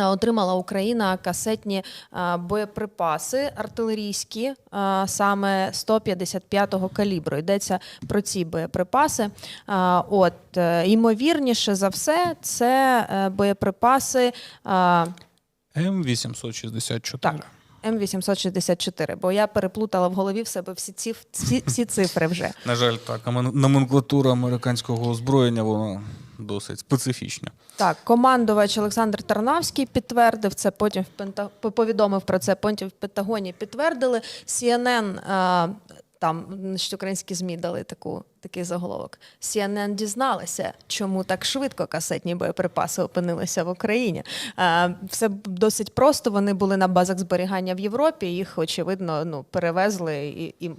е, Отримала Україна касетні е, боєприпаси артилерійські, е, саме 155-го калібру. Йдеться про ці боєприпаси. От ймовірніше за все, це боєприпаси. е, М864. Так. М864, бо я переплутала в голові в себе всі ці всі, всі цифри вже. На жаль, так. а Номенклатура американського озброєння вона досить специфічна. Так, командувач Олександр Тарнавський підтвердив це. Потім в Пента... повідомив про це. Потім в Пентагоні підтвердили. CNN, там значить, українські змі дали таку такий заголовок. CNN дізналася, чому так швидко касетні боєприпаси опинилися в Україні. Е, все досить просто. Вони були на базах зберігання в Європі. Їх очевидно ну перевезли і. і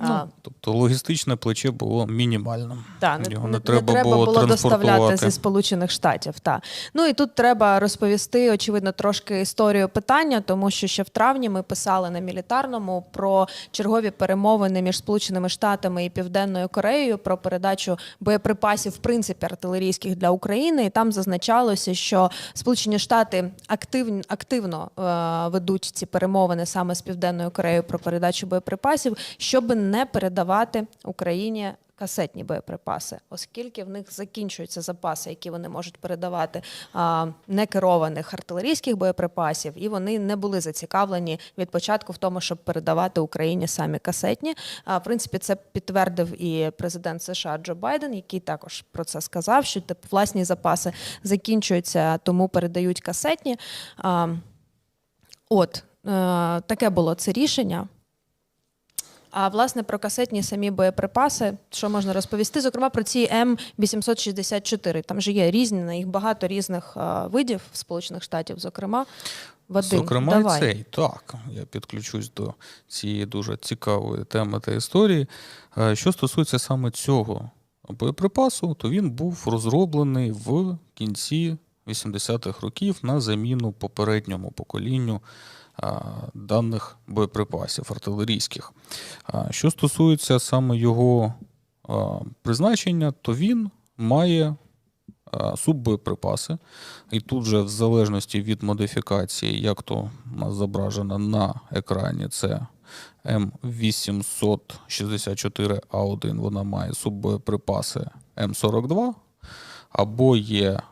Ну, тобто логістичне плече було мінімальним. та, не, Його не, не, треба, було, доставляти зі Сполучених Штатів. Та. Ну і тут треба розповісти, очевидно, трошки історію питання, тому що ще в травні ми писали на мілітарному про чергові перемовини між Сполученими Штатами і Південною Кореєю про передачу боєприпасів, в принципі, артилерійських для України. І там зазначалося, що Сполучені Штати активно, активно е, ведуть ці перемовини саме з Південною Кореєю про передачу боєприпасів, щоб не передавати Україні касетні боєприпаси, оскільки в них закінчуються запаси, які вони можуть передавати а, некерованих артилерійських боєприпасів, і вони не були зацікавлені від початку в тому, щоб передавати Україні самі касетні. А, в принципі, це підтвердив і президент США Джо Байден, який також про це сказав, що власні запаси закінчуються, тому передають касетні. А, от е, таке було це рішення. А власне про касетні самі боєприпаси, що можна розповісти? Зокрема, про ці М864. Там же є різні, на їх багато різних а, видів в Сполучених Штатів, зокрема. Вадим, Зокрема, давай. і цей. Так, я підключусь до цієї дуже цікавої теми та історії. Е, Що стосується саме цього боєприпасу, то він був розроблений в кінці 80-х років на заміну попередньому поколінню даних боєприпасів артилерійських. Що стосується саме його призначення, то він має суббоєприпаси. І тут же, в залежності від модифікації, як то у нас зображено на екрані, це М864А1, вона має суббоєприпаси М42, або є е,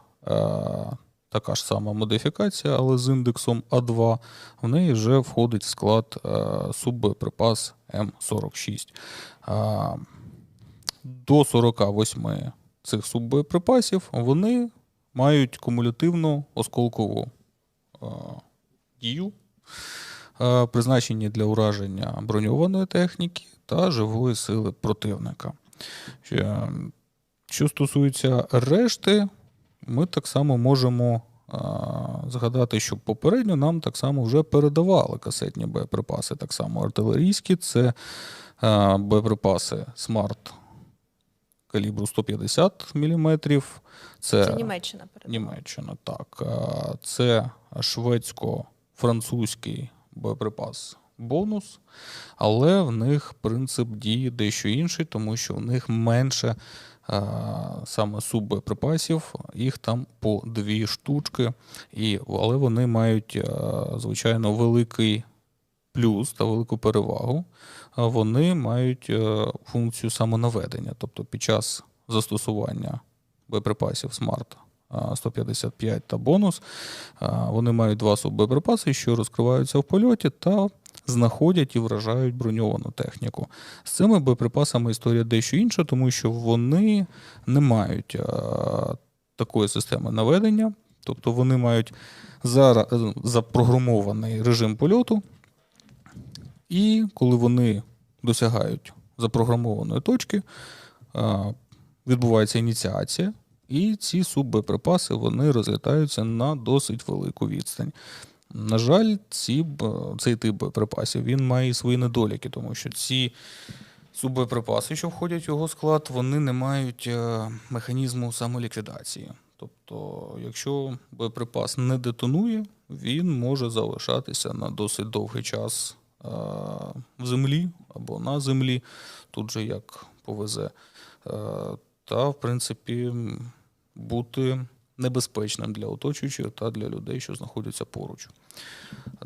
така ж сама модифікація, але з індексом А2, в неї вже входить в склад е, суббоєприпас М46. До 48 цих суббоєприпасів вони мають кумулятивну осколкову е, дію, е, призначені для ураження броньованої техніки та живої сили противника. Що стосується решти, ми так само можемо згадати, що попередньо нам так само вже передавали касетні боєприпаси, так само артилерійські, це боєприпаси Смарт калібру 150 мм. Це, Це Німеччина передала. Німеччина, так. Це шведсько-французький боєприпас бонус, але в них принцип дії дещо інший, тому що в них менше саме суббоєприпасів, їх там по дві штучки, і, але вони мають, звичайно, великий плюс та велику перевагу. Вони мають е, функцію самонаведення, тобто під час застосування боєприпасів Smart 155 та бонус, вони мають два суббоєприпаси, що розкриваються в польоті та знаходять і вражають броньовану техніку. З цими боєприпасами історія дещо інша, тому що вони не мають а, такої системи наведення, тобто вони мають зара- запрограмований режим польоту, і коли вони досягають запрограмованої точки, а, відбувається ініціація, і ці суббоєприпаси вони розлітаються на досить велику відстань. На жаль, ці, цей тип боєприпасів він має і свої недоліки, тому що ці суббоєприпаси, що входять в його склад, вони не мають е, механізму самоліквідації. Тобто, якщо боєприпас не детонує, він може залишатися на досить довгий час е, в землі або на землі, тут же як повезе. Е, Та, в принципі, бути небезпечним для оточуючих та для людей, що знаходяться поруч.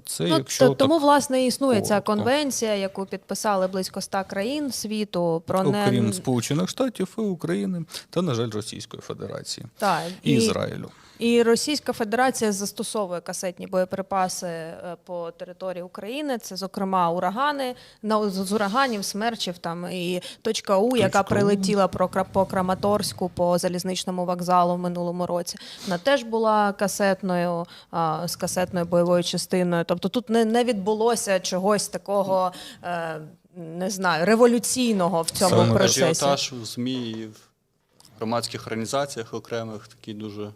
Це Ну, якщо то- тому, так, власне, і існує ця конвенція, яку підписали близько ста країн світу про не окрім Сполучених Штатів і України та, на жаль, Російської Федерації Та, і і, Ізраїлю. і Російська Федерація застосовує касетні боєприпаси е, по території України. Це, зокрема, урагани на з ураганів, смерчів там і точка У, яка Точка У. прилетіла по Краматорську по залізничному вокзалу в минулому році. Вона теж була касетною а, з касетною бойовою частиною. Тобто тут не, не відбулося чогось такого. Е, не знаю, революційного в цьому Саме процесі. Ажіотаж в ЗМІ і в громадських організаціях окремих такий дуже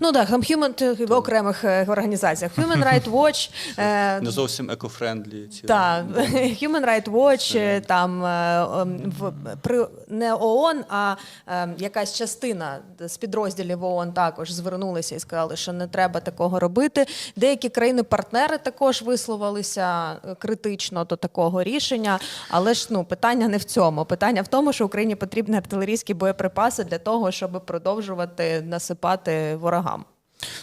Ну так, там human в окремих е, організаціях. Human Rights Watch, е, не зовсім екофрендлі. Ці та, Human Rights Watch, е, там е, ем, в при не ООН, а е, якась частина з підрозділів ООН також звернулися і сказали, що не треба такого робити. Деякі країни-партнери також висловилися е, критично до такого рішення. Але ж ну питання не в цьому. Питання в тому, що Україні потрібні артилерійські боєприпаси для того, щоб продовжувати насипати ворогам.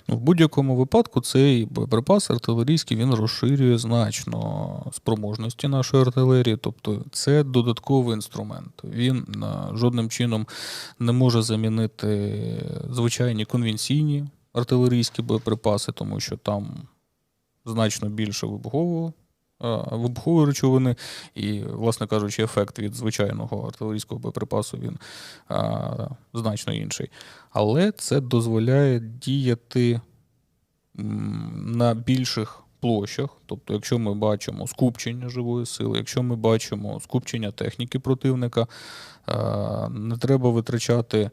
Ну, в будь-якому випадку цей боєприпас артилерійський він розширює значно спроможності нашої артилерії, тобто це додатковий інструмент. Він е, жодним чином не може замінити звичайні конвенційні артилерійські боєприпаси, тому що там значно більше вибухового. Е, Вибухової речовини, і, власне кажучи, ефект від звичайного артилерійського боєприпасу він а, значно інший. Але це дозволяє діяти на більших площах. Тобто, якщо ми бачимо скупчення живої сили, якщо ми бачимо скупчення техніки противника, е, не треба витрачати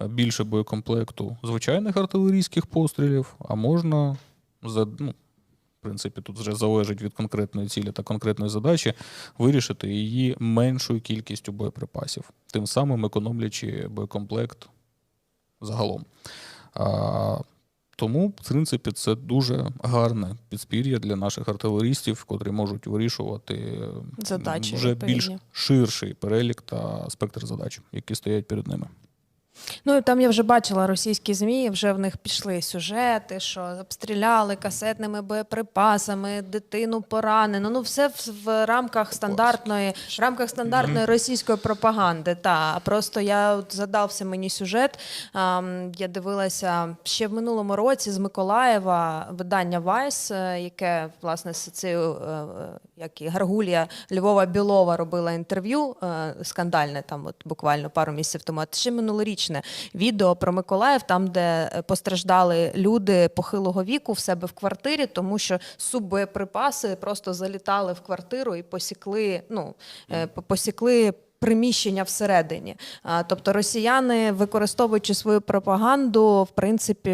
е, більше боєкомплекту звичайних артилерійських пострілів, а можна за. Ну, принципі, тут вже залежить від конкретної цілі та конкретної задачі вирішити її меншою кількістю боєприпасів, тим самим економлячи боєкомплект загалом. А, тому, в принципі, це дуже гарне підспір'я для наших артилерістів, котрі можуть вирішувати Задачі вже відповідні. більш ширший перелік та спектр задач, які стоять перед ними. Ну і там я вже бачила російські змі. Вже в них пішли сюжети, що обстріляли касетними боєприпасами, дитину поранено. Ну, все в, рамках стандартної, в рамках стандартної російської пропаганди. Та просто я от задався мені сюжет. ам, я дивилася ще в минулому році з Миколаєва видання Вайс, е, яке власне з цією е, е, як і Гаргулія Львова Білова робила інтерв'ю скандальне там, от буквально пару місяців тому. А ще минулорічне відео про Миколаїв, там, де е, постраждали люди похилого віку в себе в квартирі, тому що суббоєприпаси просто залітали в квартиру і посікли, ну, е, посікли. Приміщення всередині, тобто росіяни, використовуючи свою пропаганду, в принципі,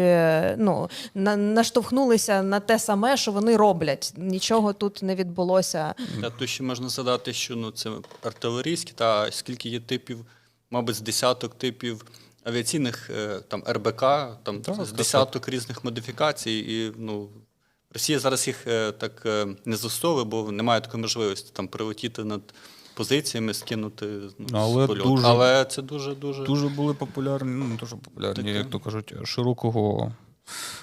ну на, наштовхнулися на те саме, що вони роблять. Нічого тут не відбулося. Та тут ще можна задати, що ну, це артилерійські, та скільки є типів, мабуть, з десяток типів авіаційних е, там РБК, там Так, з так, десяток різних модифікацій. І ну, Росія зараз їх е, так е, не застосовує, бо немає такої можливості там прилетіти над позиціями, скинути ну, Але з польоту. дуже- Але це дуже дуже. Дуже були популярні, ну дуже популярні, Таке. як то кажуть, широкого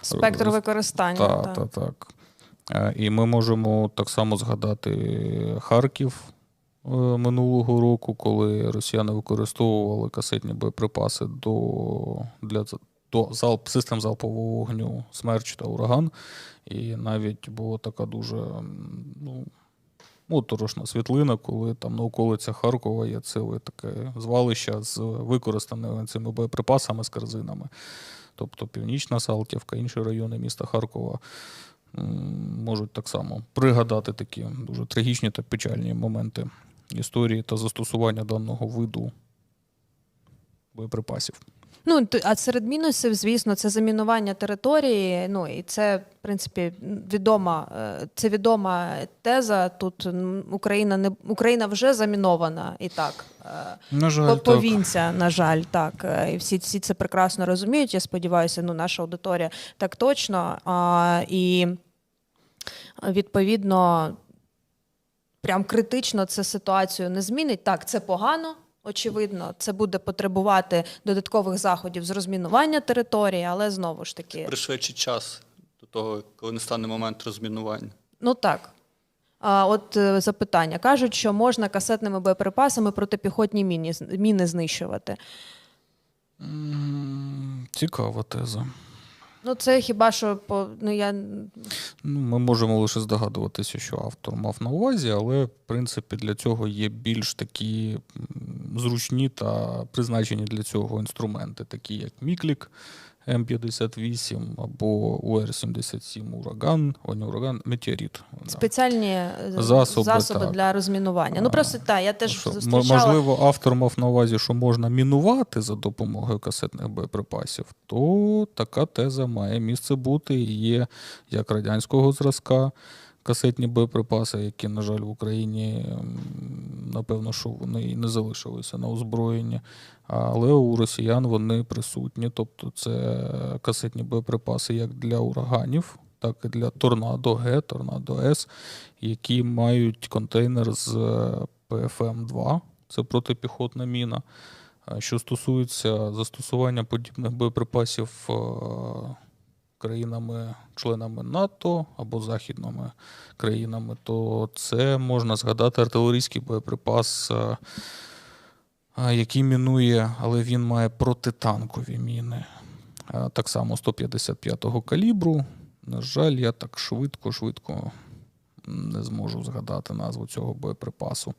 Спектр Роз- використання. Та, та. та, так. Е, І ми можемо так само згадати Харків минулого року, коли росіяни використовували касетні боєприпаси до, для, до залп, систем залпового вогню Смерч та Ураган. І навіть була така дуже ну, моторошна світлина, коли там на околицях Харкова є ціле таке звалище з використаними цими боєприпасами з корзинами. Тобто Північна Салтівка, інші райони міста Харкова можуть так само пригадати такі дуже трагічні та печальні моменти історії та застосування даного виду боєприпасів. Ну а серед мінусів, звісно, це замінування території. Ну і це, в принципі, відома е, це відома теза. Тут Україна не Україна вже замінована і так. е, На жаль, по- так. повінця, на жаль, так. Е, І всі, всі це прекрасно розуміють. Я сподіваюся, ну, наша аудиторія так точно. А, і відповідно, прям критично це ситуацію не змінить. Так, це погано. Очевидно, це буде потребувати додаткових заходів з розмінування території, але знову ж таки, Пришвидшить час до того, коли не стане момент розмінування. ну так. А от е, запитання кажуть, що можна касетними боєприпасами протипіхотні міні, міни знищувати. Цікава теза. Ну, це хіба що по ну я Ну, ми можемо лише здогадуватися, що автор мав на увазі, але в принципі для цього є більш такі зручні та призначені для цього інструменти, такі як Міклік М58 або УР-77 Ураган, о, не ураган, Метеорит. Спеціальні е, Засоби, засоби так. для розмінування. Ну просто так, я теж Що, зустрічала. Можливо, автор мав на увазі, що можна мінувати за допомогою касетних боєприпасів, то така теза має місце бути і є як радянського зразка касетні боєприпаси, які, на жаль, в Україні, напевно, що вони і не залишилися на озброєнні. Але у росіян вони присутні. Тобто це касетні боєприпаси як для ураганів, так і для торнадо Г, торнадо С, які мають контейнер з ПФМ-2, це протипіхотна міна. Що стосується застосування подібних боєприпасів е, країнами-членами НАТО або західними країнами, то це можна згадати артилерійський боєприпас, е, е, який мінує, але він має протитанкові міни. Е, Так само 155-го калібру. На жаль, я так швидко-швидко не зможу згадати назву цього боєприпасу.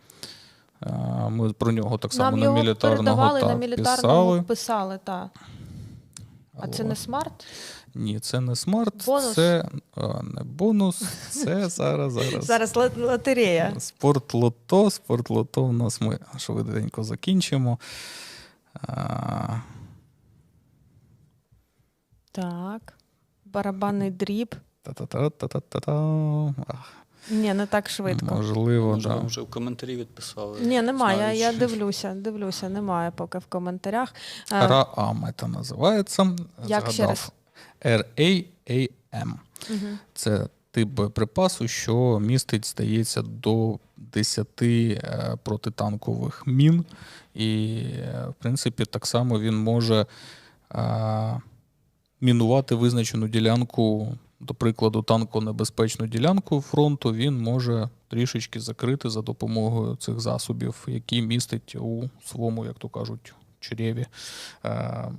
Ми про нього так само Нам на його мілітарного передавали так, на мілітарному писали. писали, так. А це не смарт? Ні, це не смарт, Бонус? це а, не бонус, це зараз, зараз. Зараз ло- лотерея. Спортлото, спортлото в нас ми швиденько закінчимо. А, Так. Барабанний дріб. Та-та-та-та-та-та. Ах, Ні, не так швидко. Можливо, Може, да. вам вже в коментарі відписали. Ні, немає. Я, я дивлюся, дивлюся, немає поки в коментарях. Е, РААМ це називається. Як ще раз? RAAM. мгм. Це тип боєприпасу, що містить, здається, до 10 е, протитанкових мін. І, е, в принципі, так само він може е, мінувати визначену ділянку, до прикладу, танконебезпечну ділянку фронту, він може трішечки закрити за допомогою цих засобів, які містить у своєму, як то кажуть, чреві. Е,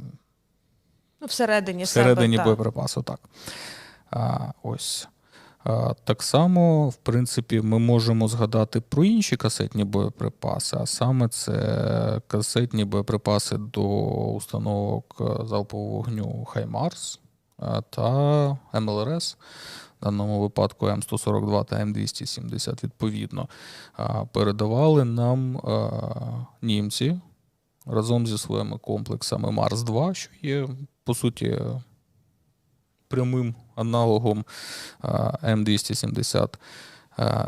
Ну, всередині, всередині себе, боєприпасу, так. А, ось. А, так само, в принципі, ми можемо згадати про інші касетні боєприпаси, а саме це касетні боєприпаси до установок залпового вогню Хаймарс та МЛРС. В даному випадку М142 та М270 відповідно передавали нам німці разом зі своїми комплексами Марс-2, що є, по суті, прямим аналогом М270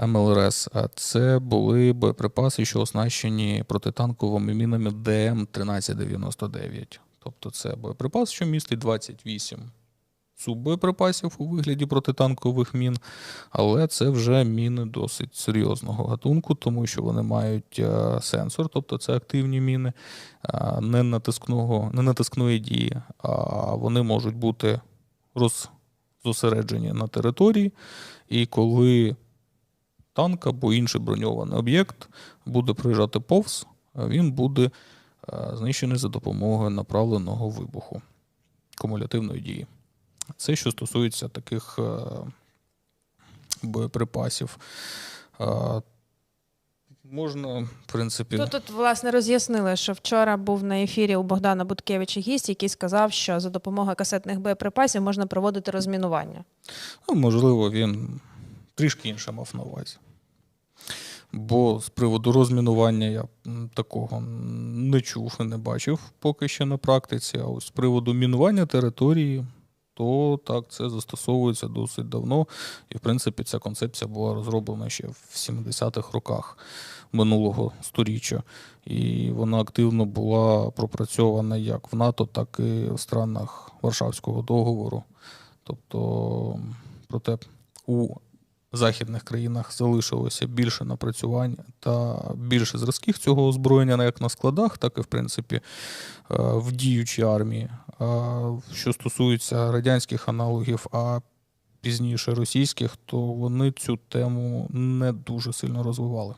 МЛРС. Це були боєприпаси, що оснащені протитанковими мінами ДМ-1399. Тобто це боєприпас, що містить 28 суббоєприпасів у вигляді протитанкових мін, але це вже міни досить серйозного гатунку, тому що вони мають е, сенсор, тобто це активні міни, е, не натискного, не натискної дії, а вони можуть бути роз, зосереджені на території, і коли танк або інший броньований об'єкт буде проїжджати повз, він буде е, знищений за допомогою направленого вибуху кумулятивної дії. Це що стосується таких е, боєприпасів. Е, можна, в принципі, Ну, тут, власне, роз'яснили, що вчора був на ефірі у Богдана Буткевича гість, який сказав, що за допомогою касетних боєприпасів можна проводити розмінування. ну, можливо, він трішки інше мав на увазі. Бо з приводу розмінування я такого не чув і не бачив поки що на практиці. А ось з приводу мінування території, то так, це застосовується досить давно. І, в принципі, ця концепція була розроблена ще в 70-х роках минулого сторіччя. І вона активно була пропрацьована як в НАТО, так і в странах Варшавського договору. Тобто, проте у західних країнах залишилося більше напрацювань та більше зразків цього озброєння, як на складах, так і в принципі е, в діючій армії. Що стосується радянських аналогів, а пізніше російських, то вони цю тему не дуже сильно розвивали.